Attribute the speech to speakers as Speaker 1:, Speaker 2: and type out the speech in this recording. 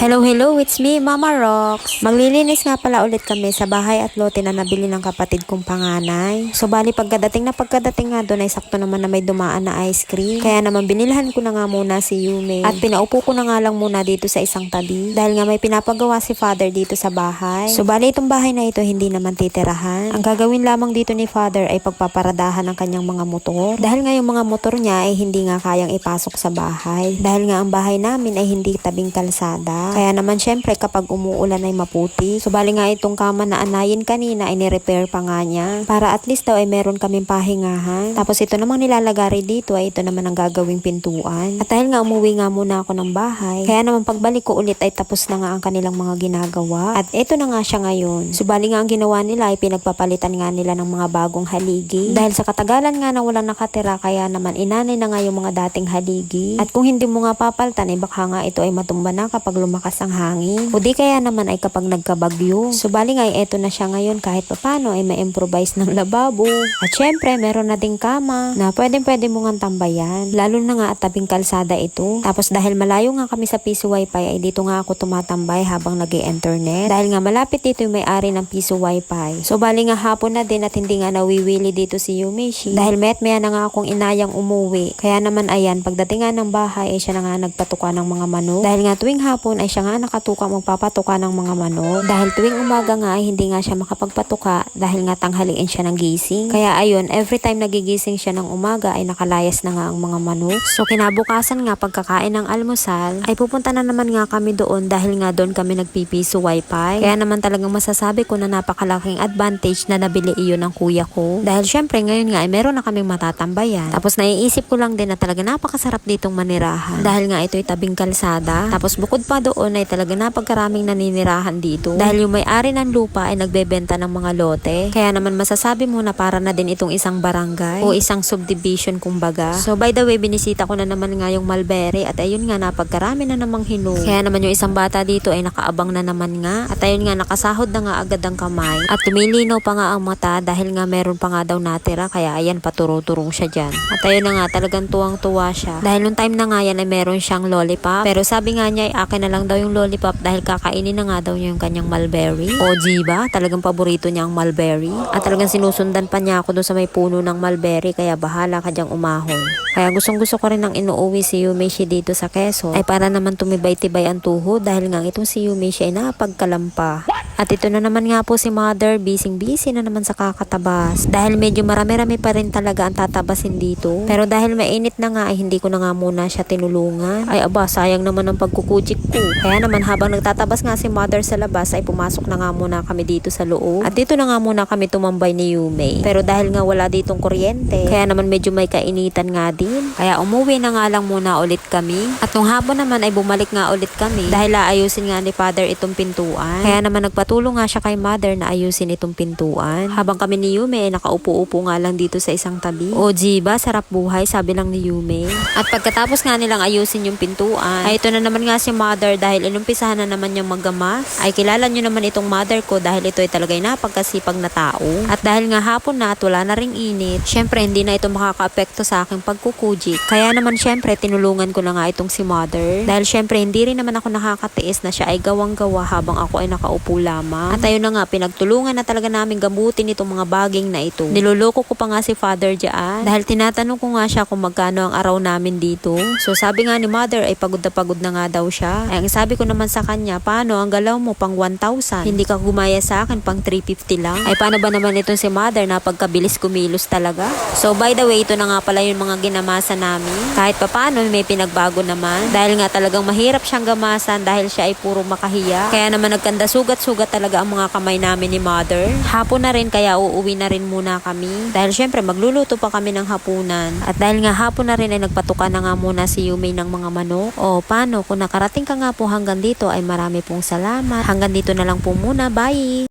Speaker 1: Hello, hello, it's me, Mama Rox. Maglilinis nga pala ulit kami sa bahay at lote na nabili ng kapatid kong panganay. So, bali pagkadating na pagkadating nga doon ay sakto naman na may dumaan na ice cream. Kaya naman binilhan ko na nga muna si Yume. At pinaupo ko na nga lang muna dito sa isang tabi. Dahil nga may pinapagawa si father dito sa bahay. So, bali itong bahay na ito hindi naman titirahan. Ang gagawin lamang dito ni father ay pagpaparadahan ng kanyang mga motor. Dahil nga yung mga motor niya ay hindi nga kayang ipasok sa bahay. Dahil nga ang bahay namin ay hindi tabing kalsada. Kaya naman syempre kapag umuulan ay maputi. So bali nga itong kama na anayin kanina ay ni-repair pa nga niya. Para at least daw ay meron kaming pahingahan. Tapos ito namang nilalagari dito ay ito naman ang gagawing pintuan. At dahil nga umuwi nga muna ako ng bahay. Kaya naman pagbalik ko ulit ay tapos na nga ang kanilang mga ginagawa. At ito na nga siya ngayon. So bali nga ang ginawa nila ay pinagpapalitan nga nila ng mga bagong haligi. Dahil sa katagalan nga na walang nakatira kaya naman inanay na nga yung mga dating haligi. At kung hindi mo nga papaltan ay baka nga ito ay matumba na kapag lumakas ang hangin. O di kaya naman ay kapag nagkabagyo. So bali nga ay eto na siya ngayon kahit papano ay ma-improvise ng lababo. At syempre meron na ding kama na pwede pwede mo nga tambayan. Lalo na nga at tabing kalsada ito. Tapos dahil malayo nga kami sa piso wifi ay dito nga ako tumatambay habang nag internet Dahil nga malapit dito yung may-ari ng piso wifi. So bali nga hapon na din at hindi nga nawiwili dito si Yumishi. Dahil met maya na nga akong inayang umuwi. Kaya naman ayan, pagdating nga ng bahay ay siya na nga nagpatuka ng mga manok. Dahil nga tuwing hapon ay siya nga nakatuka magpapatuka ng mga manok. Dahil tuwing umaga nga ay hindi nga siya makapagpatuka dahil nga tanghaliin siya ng gising. Kaya ayun, every time nagigising siya ng umaga ay nakalayas na nga ang mga manok. So kinabukasan nga pagkakain ng almusal ay pupunta na naman nga kami doon dahil nga doon kami nagpipiso wifi. Kaya naman talagang masasabi ko na napakalaking advantage na nabili iyon ng kuya ko. Dahil syempre ngayon nga ay meron na kaming matatambayan. Tapos naiisip ko lang din na talaga napakasarap ditong manirahan. Dahil nga ito'y tabing kalsada. Tapos bukod pa doon ay talaga napagkaraming naninirahan dito. Dahil yung may-ari ng lupa ay nagbebenta ng mga lote. Kaya naman masasabi mo na para na din itong isang barangay o isang subdivision kumbaga. So by the way, binisita ko na naman nga yung Malbere at ayun nga napagkarami na namang hinog. Kaya naman yung isang bata dito ay nakaabang na naman nga. At ayun nga nakasahod na nga agad ang kamay. At tumilinaw pa nga ang mata dahil nga meron pa nga daw natira. Kaya ayan paturo-turong siya dyan. At ayun na nga talagang tuwang-tuwa siya. Dahil nung time na nga yan ay meron siyang lollipop. Pero sabi nga niya ay akin na lang daw yung lollipop dahil kakainin na nga daw niya yung kanyang mulberry. O ba? Talagang paborito niya ang mulberry. At talagang sinusundan pa niya ako doon sa may puno ng mulberry kaya bahala ka diyang umahon. Kaya gustong gusto ko rin ng inuuwi si Yumeshi dito sa Quezon ay para naman tumibay-tibay ang tuhod dahil nga itong si Yumeshi ay napagkalampa. At ito na naman nga po si Mother, bising-busy na naman sa kakatabas. Dahil medyo marami-rami pa rin talaga ang tatabasin dito. Pero dahil mainit na nga ay hindi ko na nga muna siya tinulungan. Ay aba, sayang naman ang pagkukuchik ko. Kaya naman habang nagtatabas nga si Mother sa labas ay pumasok na nga muna kami dito sa loob. At dito na nga muna kami tumambay ni Yume. Pero dahil nga wala ditong kuryente, kaya naman medyo may kainitan nga din. Kaya umuwi na nga lang muna ulit kami. At nung hapon naman ay bumalik nga ulit kami dahil aayusin nga ni Father itong pintuan. Kaya naman nagpatulong nga siya kay Mother na ayusin itong pintuan. Habang kami ni Yume ay nakaupo-upo nga lang dito sa isang tabi. O ba sarap buhay, sabi lang ni Yume. At pagkatapos nga nilang ayusin yung pintuan, ay ito na naman nga si Mother dahil inumpisahan na naman niyang maggamas. Ay kilala niyo naman itong mother ko dahil ito ay talagay napagkasipag na tao. At dahil nga hapon na at wala na ring init, syempre hindi na ito makaka-apekto sa aking pagkukuji. Kaya naman syempre tinulungan ko na nga itong si Mother. Dahil syempre hindi rin naman ako nakakatiis na siya ay gawang-gawa habang ako ay nakaupo lamang. At ayun na nga, pinagtulungan na talaga namin gamutin itong mga baging na ito. Niloloko ko pa nga si Father dyan. Dahil tinatanong ko nga siya kung magkano ang araw namin dito. So sabi nga ni Mother ay pagod na pagod na nga daw siya. Ay ang sabi ko naman sa kanya, paano ang galaw mo pang 1,000? Hindi ka gumaya sa akin pang 350 lang. Ay paano ba naman itong si Mother na pagkabilis kumilos talaga? So by the way, ito na nga pala yung mga ginamasa namin. Kahit papaano may pinagbago naman. Dahil nga talagang mahirap siyang gamasan dahil siya ay puro makahiya. Kaya naman nagkanda sugat-sugat talaga ang mga kamay namin ni Mother. Hapon na rin kaya uuwi na rin muna kami. Dahil syempre magluluto pa kami ng hapunan. At dahil nga hapon na rin ay nagpatuka na nga muna si Yumei ng mga manok. O paano kung nakarating ka nga po hanggang dito ay marami pong salamat. Hanggang dito na lang po muna. Bye!